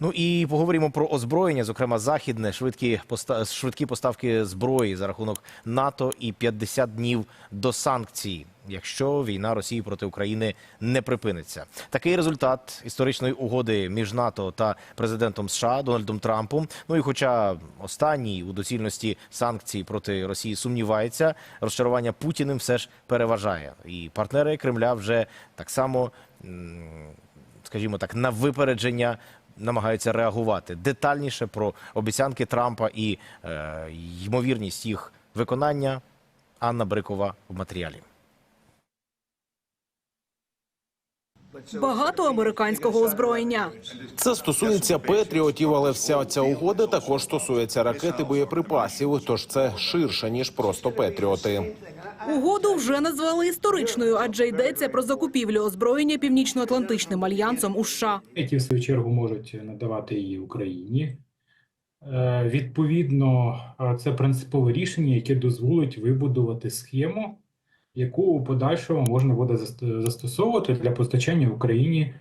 Ну і поговоримо про озброєння, зокрема західне, швидкі швидкі поставки зброї за рахунок НАТО і 50 днів до санкцій, якщо війна Росії проти України не припиниться. Такий результат історичної угоди між НАТО та президентом США Дональдом Трампом. Ну і хоча останній у доцільності санкцій проти Росії сумнівається, розчарування Путіним все ж переважає. І партнери Кремля вже так само скажімо так, на випередження намагаються реагувати детальніше про обіцянки Трампа і е, ймовірність їх виконання. Анна Брикова в матеріалі. Багато американського озброєння. Це стосується Петріотів, але вся ця угода також стосується ракет і боєприпасів. Тож це ширше ніж просто Петріоти. Угоду вже назвали історичною, адже йдеться про закупівлю озброєння північно-атлантичним альянсом у США. які в свою чергу можуть надавати її Україні. Е, Відповідно, це принципове рішення, яке дозволить вибудувати схему, яку у подальшому можна буде заст- застосовувати для постачання Україні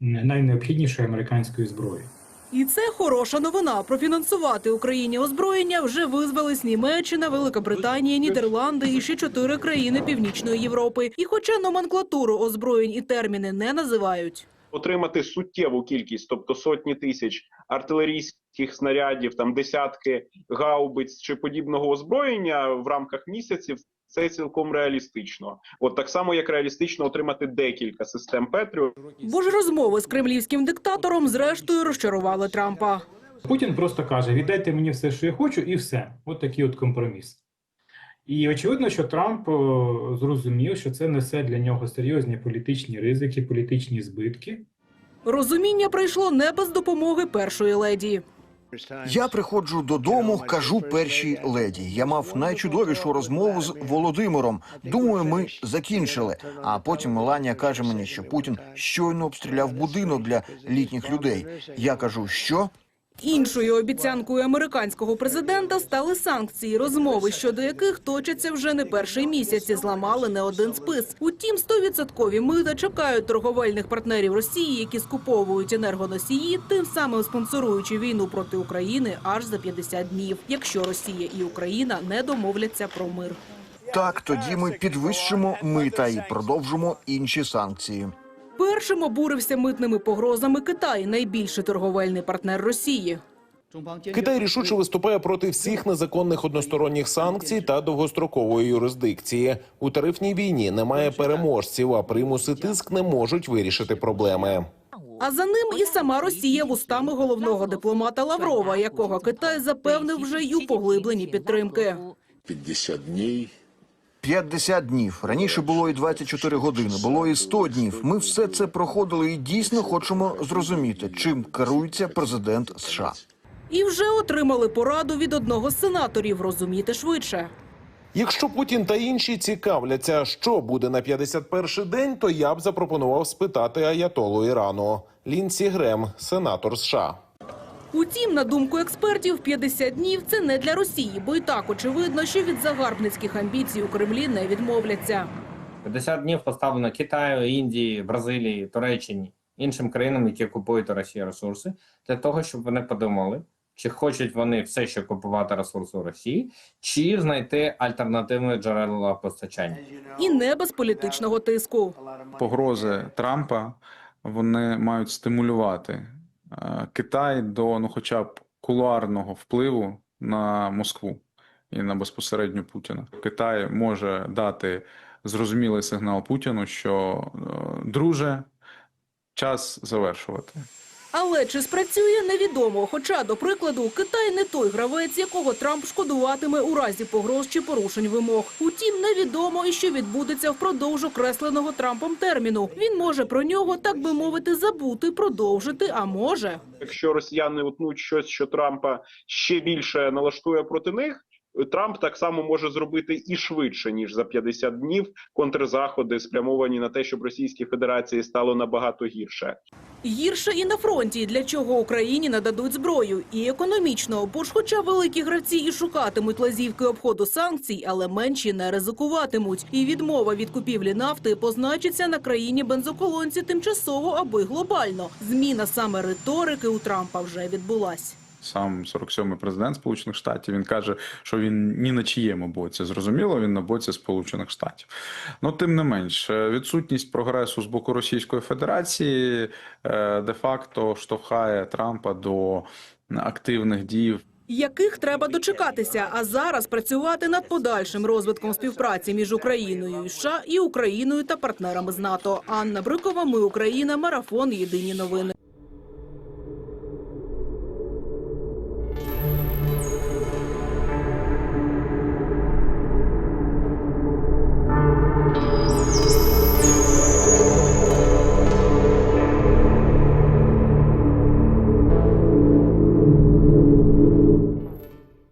найнеобхіднішої американської зброї. І це хороша новина. Профінансувати Україні озброєння вже визвались Німеччина, Велика Британія, Нідерланди і ще чотири країни Північної Європи. І хоча номенклатуру озброєнь і терміни не називають. Отримати суттєву кількість, тобто сотні тисяч артилерійських снарядів, там десятки гаубиць чи подібного озброєння в рамках місяців. Це цілком реалістично. От так само, як реалістично отримати декілька систем Петріо. Бо ж розмови з кремлівським диктатором зрештою розчарували Трампа. Путін просто каже: віддайте мені все, що я хочу, і все. От такий от компроміс. І очевидно, що Трамп е, зрозумів, що це несе для нього серйозні політичні ризики, політичні збитки. Розуміння прийшло не без допомоги першої леді. Я приходжу додому, кажу першій леді. Я мав найчудовішу розмову з Володимиром. Думаю, ми закінчили. А потім Меланія каже мені, що Путін щойно обстріляв будинок для літніх людей. Я кажу, що Іншою обіцянкою американського президента стали санкції, розмови щодо яких точаться вже не перший місяць і зламали не один спис. Утім, 100% мита чекають торговельних партнерів Росії, які скуповують енергоносії, тим самим спонсоруючи війну проти України аж за 50 днів, якщо Росія і Україна не домовляться про мир. так, тоді ми підвищимо мита і продовжимо інші санкції. Першим обурився митними погрозами Китай, найбільший торговельний партнер Росії. Китай рішуче виступає проти всіх незаконних односторонніх санкцій та довгострокової юрисдикції. У тарифній війні немає переможців, а примус і тиск не можуть вирішити проблеми. А за ним і сама Росія вустами головного дипломата Лаврова, якого Китай запевнив вже й у поглибленні підтримки. 50 дней 50 днів. Раніше було і 24 години, було і 100 днів. Ми все це проходили і дійсно хочемо зрозуміти, чим керується президент США. І вже отримали пораду від одного з сенаторів розуміти швидше. Якщо Путін та інші цікавляться, що буде на 51-й день, то я б запропонував спитати аятолу Ірану Лінсі Грем, сенатор США. Утім, на думку експертів, 50 днів це не для Росії, бо і так очевидно, що від загарбницьких амбіцій у Кремлі не відмовляться. 50 днів поставлено Китаю, Індії, Бразилії, Туреччині, іншим країнам, які купують у Росії ресурси, для того, щоб вони подумали, чи хочуть вони все ще купувати ресурси у Росії, чи знайти альтернативні джерела постачання. І не без політичного тиску. погрози Трампа вони мають стимулювати Китай до ну, хоча б кулуарного впливу на Москву і на безпосередньо Путіна. Китай може дати зрозумілий сигнал Путіну, що е, друже, час завершувати. Але чи спрацює, невідомо. Хоча, до прикладу, Китай не той гравець, якого Трамп шкодуватиме у разі погроз чи порушень вимог. Утім, невідомо і що відбудеться впродовж окресленого Трампом терміну. Він може про нього, так би мовити, забути, продовжити, а може. Якщо росіяни утнуть щось, що Трампа ще більше налаштує проти них. Трамп так само може зробити і швидше ніж за 50 днів контрзаходи спрямовані на те, щоб Російській Федерації стало набагато гірше. Гірше і на фронті, для чого Україні нададуть зброю, і економічно, бо ж хоча великі гравці і шукатимуть лазівки обходу санкцій, але менші не ризикуватимуть. І відмова від купівлі нафти позначиться на країні бензоколонці тимчасово або й глобально. Зміна саме риторики у Трампа вже відбулась. Сам 47-й президент Сполучених Штатів він каже, що він ні на чиєму боці. Зрозуміло, він на боці Сполучених Штатів. Ну тим не менш, е, відсутність прогресу з боку Російської Федерації е, де-факто штовхає Трампа до активних дій яких треба дочекатися, а зараз працювати над подальшим розвитком співпраці між Україною і США і Україною та партнерами з НАТО. Анна Брикова, ми Україна, марафон. Єдині новини.